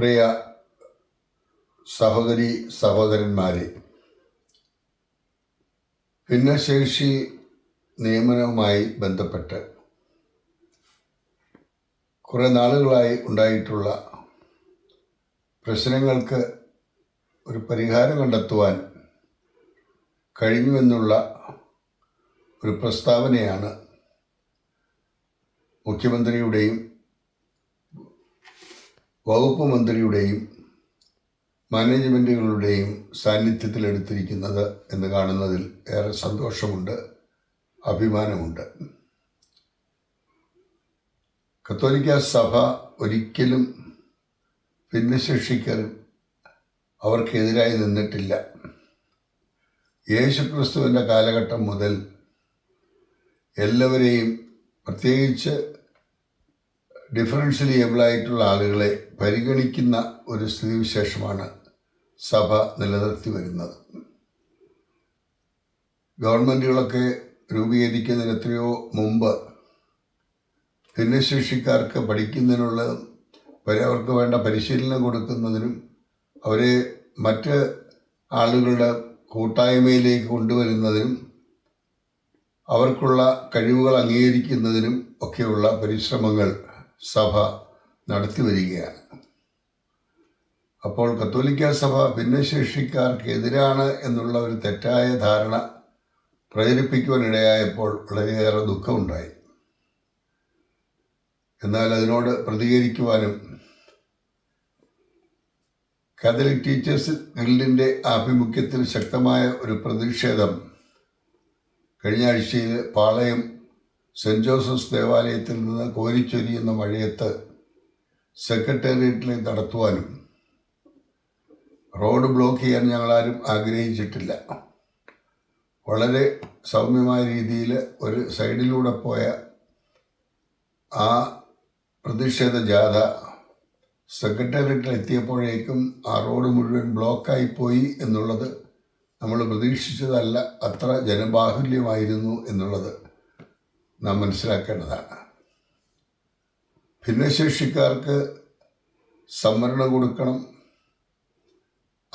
പ്രിയ സഹോദരി സഹോദരന്മാരെ ഭിന്നശേഷി നിയമനവുമായി ബന്ധപ്പെട്ട് കുറേ നാളുകളായി ഉണ്ടായിട്ടുള്ള പ്രശ്നങ്ങൾക്ക് ഒരു പരിഹാരം കണ്ടെത്തുവാൻ കഴിഞ്ഞുവെന്നുള്ള ഒരു പ്രസ്താവനയാണ് മുഖ്യമന്ത്രിയുടെയും വകുപ്പ് മന്ത്രിയുടെയും മാനേജ്മെന്റുകളുടെയും സാന്നിധ്യത്തിൽ എടുത്തിരിക്കുന്നത് എന്ന് കാണുന്നതിൽ ഏറെ സന്തോഷമുണ്ട് അഭിമാനമുണ്ട്. കത്തോലിക്ക സഭ ഒരിക്കലും ഭിന്നശേഷിക്കർ അവർക്കെതിരായി നിന്നിട്ടില്ല. യേശുക്രിസ്തുവിന്റെ കാലഘട്ടം മുതൽ എല്ലാവരെയും പ്രത്യേകിച്ച് ഡിഫറൻഷ്യലി ഏബിളായിട്ടുള്ള ആളുകളെ പരിഗണിക്കുന്ന ഒരു സ്ഥിതിവിശേഷമാണ് സഭ നിലനിർത്തി വരുന്നത്. ഗവൺമെന്റുകളൊക്കെ രൂപീകരിക്കുന്നതിന് എത്രയോ മുമ്പ് ഭിന്നശേഷിക്കാർക്ക് പഠിക്കുന്നതിനുള്ള അവർക്ക് വേണ്ട പരിശീലനം കൊടുക്കുന്നതിനും അവരെ മറ്റ് ആളുകളുടെ കൂട്ടായ്മയിലേക്ക് കൊണ്ടുവരുന്നതിനും അവർക്കുള്ള കഴിവുകൾ അംഗീകരിക്കുന്നതിനും ഒക്കെയുള്ള പരിശ്രമങ്ങൾ സഭ നടത്തി വരികയാണ്. അപ്പോൾ കത്തോലിക്ക സഭ ഭിന്നശേഷിക്കാർക്കെതിരാണ് എന്നുള്ള ഒരു തെറ്റായ ധാരണ പ്രചരിപ്പിക്കുവാനിടയായപ്പോൾ വളരെയേറെ ദുഃഖമുണ്ടായി. എന്നാൽ അതിനോട് പ്രതികരിക്കുവാനും കാതലിക് ടീച്ചേഴ്സ് ഗിൽഡിന്റെ ആഭിമുഖ്യത്തിൽ ശക്തമായ ഒരു പ്രതിഷേധം കഴിഞ്ഞ ആഴ്ചയിൽ പാളയം സെന്റ് ജോസഫ്സ് ദേവാലയത്തിൽ നിന്ന് കോരിച്ചൊരിയുന്ന മഴയത്ത് സെക്രട്ടേറിയറ്റിലേക്ക് നടത്തുവാനും റോഡ് ബ്ലോക്ക് ചെയ്യാൻ ഞങ്ങളാരും ആഗ്രഹിച്ചിട്ടില്ല. വളരെ സൗമ്യമായ രീതിയിൽ ഒരു സൈഡിലൂടെ പോയ ആ പ്രതിഷേധ ജാഥ സെക്രട്ടേറിയറ്റിൽ എത്തിയപ്പോഴേക്കും ആ റോഡ് മുഴുവൻ ബ്ലോക്കായി പോയി എന്നുള്ളത് നമ്മൾ പ്രതീക്ഷിച്ചതല്ല. അത്ര ജനബാഹുല്യമായിരുന്നു എന്നുള്ളത്. നാം മനസ്സിലാക്കേണ്ടതാണ്. ഭിന്നശേഷിക്കാർക്ക് സംവരണം കൊടുക്കണം.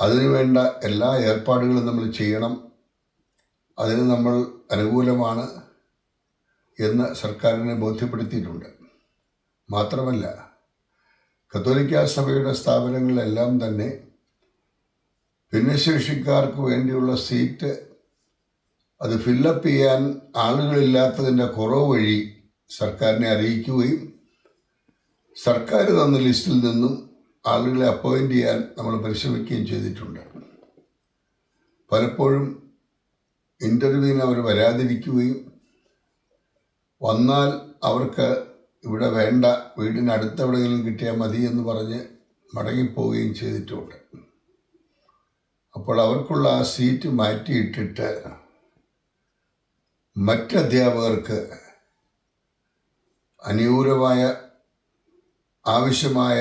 അതിനുവേണ്ട എല്ലാ ഏർപ്പാടുകളും നമ്മൾ ചെയ്യണം. അതിന് നമ്മൾ അനുകൂലമാണ് എന്ന് സർക്കാരിനെ ബോധ്യപ്പെടുത്തിയിട്ടുണ്ട്. മാത്രമല്ല കത്തോലിക്ക സഭയുടെ സ്ഥാപനങ്ങളിലെല്ലാം തന്നെ ഭിന്നശേഷിക്കാർക്ക് വേണ്ടിയുള്ള സീറ്റ് അത് ഫില്ലപ്പ് ചെയ്യാൻ ആളുകളില്ലാത്തതിന്റെ കുറവ് വഴി സർക്കാരിനെ അറിയിക്കുകയും സർക്കാർ തന്ന ലിസ്റ്റിൽ നിന്നും ആളുകളെ അപ്പോയിന്റ് ചെയ്യാൻ നമ്മൾ പരിശ്രമിക്കുകയും ചെയ്തിട്ടുണ്ട്. പലപ്പോഴും ഇന്റർവ്യൂവിന് അവർ വരാതിരിക്കുകയും വന്നാൽ അവർക്ക് ഇവിടെ വേണ്ട വീടിനടുത്ത് എവിടെയെങ്കിലും കിട്ടിയാൽ മതി എന്ന് പറഞ്ഞ് മടങ്ങിപ്പോവുകയും ചെയ്തിട്ടുണ്ട്. അപ്പോൾ അവർക്കുള്ള ആ സീറ്റ് മാറ്റിയിട്ടിട്ട് മറ്റധ്യാപകർക്ക് അനുകൂലമായ ആവശ്യമായ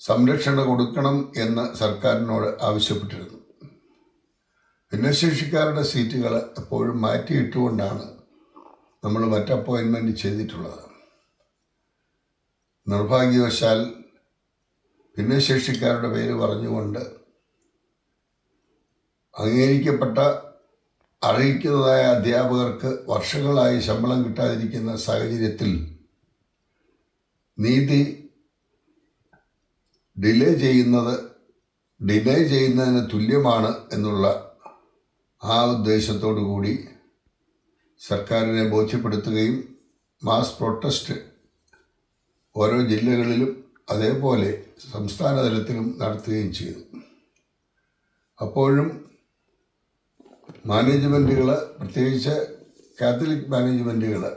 സംരക്ഷണം കൊടുക്കണം എന്ന് സർക്കാരിനോട് ആവശ്യപ്പെട്ടിരുന്നു. ഭിന്നശേഷിക്കാരുടെ സീറ്റുകൾ എപ്പോഴും മാറ്റിയിട്ടുകൊണ്ടാണ് നമ്മൾ മറ്റ് അപ്പോയിൻമെന്റ് ചെയ്തിട്ടുള്ളത്. നിർഭാഗ്യവശാൽ ഭിന്നശേഷിക്കാരുടെ പേര് പറഞ്ഞുകൊണ്ട് അംഗീകരിക്കപ്പെട്ട അറിയിക്കുന്നതായ അധ്യാപകർക്ക് വർഷങ്ങളായി ശമ്പളം കിട്ടാതിരിക്കുന്ന സാഹചര്യത്തിൽ നീതി ഡിലേ ചെയ്യുന്നത് ഡിലേ ചെയ്യുന്നതിന് തുല്യമാണ് എന്നുള്ള ആ ഉദ്ദേശത്തോടു കൂടി സർക്കാരിനെ ബോധ്യപ്പെടുത്തുകയും മാസ് പ്രൊട്ടസ്റ്റ് ഓരോ ജില്ലകളിലും അതേപോലെ സംസ്ഥാന തലത്തിലും നടത്തുകയും ചെയ്തു. അപ്പോഴും മാനേജ്മെന്റുകൾ പ്രത്യേകിച്ച് കാത്തലിക് മാനേജ്മെന്റുകൾ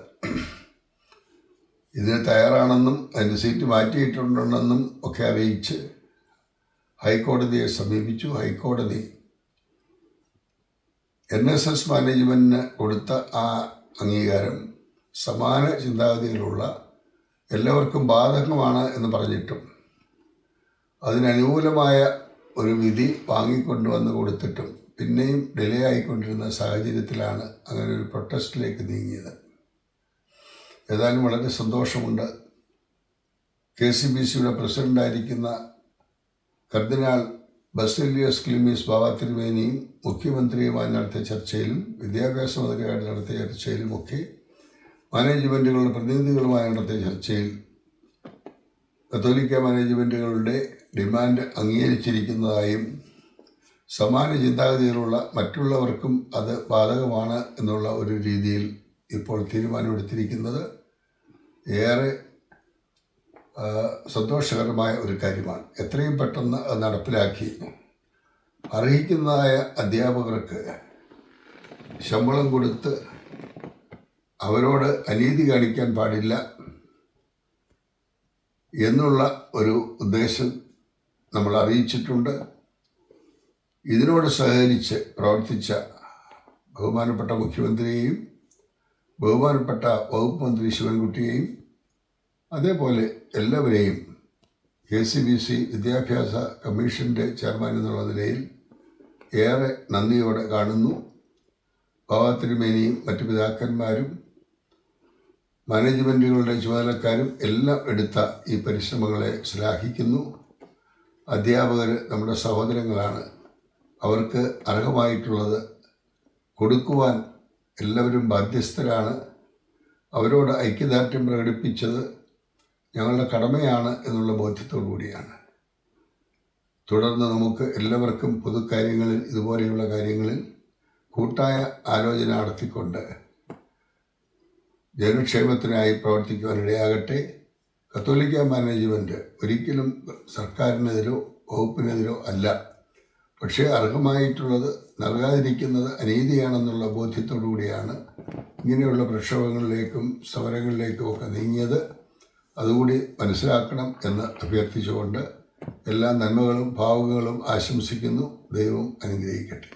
ഇതിന് തയ്യാറാണെന്നും അതിന്റെ സീറ്റ് മാറ്റിയിട്ടുണ്ടെന്നും ഒക്കെ അറിയിച്ച് ഹൈക്കോടതിയെ സമീപിച്ചു. ഹൈക്കോടതി എൻ എസ് എസ് മാനേജ്മെന്റിന് കൊടുത്ത ആ അംഗീകാരം സമാന ചിന്താഗതിയിലുള്ള എല്ലാവർക്കും ബാധകമാണ് എന്ന് പറഞ്ഞിട്ടും അതിനനുകൂലമായ ഒരു വിധി വാങ്ങിക്കൊണ്ടുവന്ന് കൊടുത്തിട്ടും പിന്നെയും ഡിലേ ആയിക്കൊണ്ടിരുന്ന സാഹചര്യത്തിലാണ് അങ്ങനെ ഒരു പ്രൊട്ടസ്റ്റിലേക്ക് നീങ്ങിയത്. ഏതായാലും വളരെ സന്തോഷമുണ്ട്. കെ സി ബി സിയുടെ പ്രസിഡന്റായിരിക്കുന്ന കർദിനാൾ ബസേലിയസ് ക്ലിമീസ് ബാബ തിരുമേനിയും മുഖ്യമന്ത്രിയുമായി നടത്തിയ ചർച്ചയിലും വിദ്യാഭ്യാസ മന്ത്രിയായിട്ട് നടത്തിയ ചർച്ചയിലും ഒക്കെ മാനേജ്മെന്റുകളുടെ പ്രതിനിധികളുമായി നടത്തിയ ചർച്ചയിൽ കത്തോലിക്ക മാനേജ്മെന്റുകളുടെ ഡിമാൻഡ് അംഗീകരിച്ചിരിക്കുന്നതായും സമാന ചിന്താഗതിയിലുള്ള മറ്റുള്ളവർക്കും അത് ബാധകമാണ് എന്നുള്ള ഒരു രീതിയിൽ ഇപ്പോൾ തീരുമാനമെടുത്തിരിക്കുന്നത് ഏറെ സന്തോഷകരമായ ഒരു കാര്യമാണ്. എത്രയും പെട്ടെന്ന് അത് നടപ്പിലാക്കി അർഹിക്കുന്നതായ അധ്യാപകർക്ക് ശമ്പളം കൊടുത്ത് അവരോട് അനീതി കാണിക്കാൻ പാടില്ല എന്നുള്ള ഒരു ഉദ്ദേശം നമ്മൾ അറിയിച്ചിട്ടുണ്ട്. ഇതിനോട് സഹകരിച്ച് പ്രവർത്തിച്ച ബഹുമാനപ്പെട്ട മുഖ്യമന്ത്രിയെയും ബഹുമാനപ്പെട്ട വകുപ്പ് മന്ത്രി ശിവൻകുട്ടിയെയും അതേപോലെ എല്ലാവരെയും കെ സി ബി സി വിദ്യാഭ്യാസ കമ്മീഷന്റെ ചെയർമാൻ എന്നുള്ള നിലയിൽ ഏറെ നന്ദിയോടെ കാണുന്നു. ബാബ തിരുമേനിയും മറ്റു പിതാക്കന്മാരും മാനേജ്മെന്റുകളുടെ ചുമതലക്കാരും എല്ലാം എടുത്ത ഈ പരിശ്രമങ്ങളെ ശ്ലാഘിക്കുന്നു. അധ്യാപകർ നമ്മുടെ സഹോദരങ്ങളാണ്. അവർക്ക് അർഹമായിട്ടുള്ളത് കൊടുക്കുവാൻ എല്ലാവരും ബാധ്യസ്ഥരാണ്. അവരോട് ഐക്യദാർഢ്യം പ്രകടിപ്പിച്ചത് ഞങ്ങളുടെ കടമയാണ് എന്നുള്ള ബോധ്യത്തോടു കൂടിയാണ്. തുടർന്ന് നമുക്ക് എല്ലാവർക്കും പൊതുക്കാര്യങ്ങളിൽ ഇതുപോലെയുള്ള കാര്യങ്ങളിൽ കൂട്ടായ ആലോചന നടത്തിക്കൊണ്ട് ജനക്ഷേമത്തിനായി പ്രവർത്തിക്കുവാൻ ഇടയാകട്ടെ. കത്തോലിക്ക മാനേജ്മെന്റ് ഒരിക്കലും സർക്കാരിനെതിരോ വകുപ്പിനെതിരോ അല്ല. പക്ഷേ അർഹമായിട്ടുള്ളത് നൽകാതിരിക്കുന്നത് അനീതിയാണെന്നുള്ള കൂടിയാണ് ഇങ്ങനെയുള്ള പ്രക്ഷോഭങ്ങളിലേക്കും സമരങ്ങളിലേക്കും ഒക്കെ നീങ്ങിയത്. അതുകൂടി മനസ്സിലാക്കണം എന്ന് അഭ്യർത്ഥിച്ചുകൊണ്ട് എല്ലാ നന്മകളും ഭാവുകങ്ങളും ആശംസിക്കുന്നു. ദൈവം അനുഗ്രഹിക്കട്ടെ.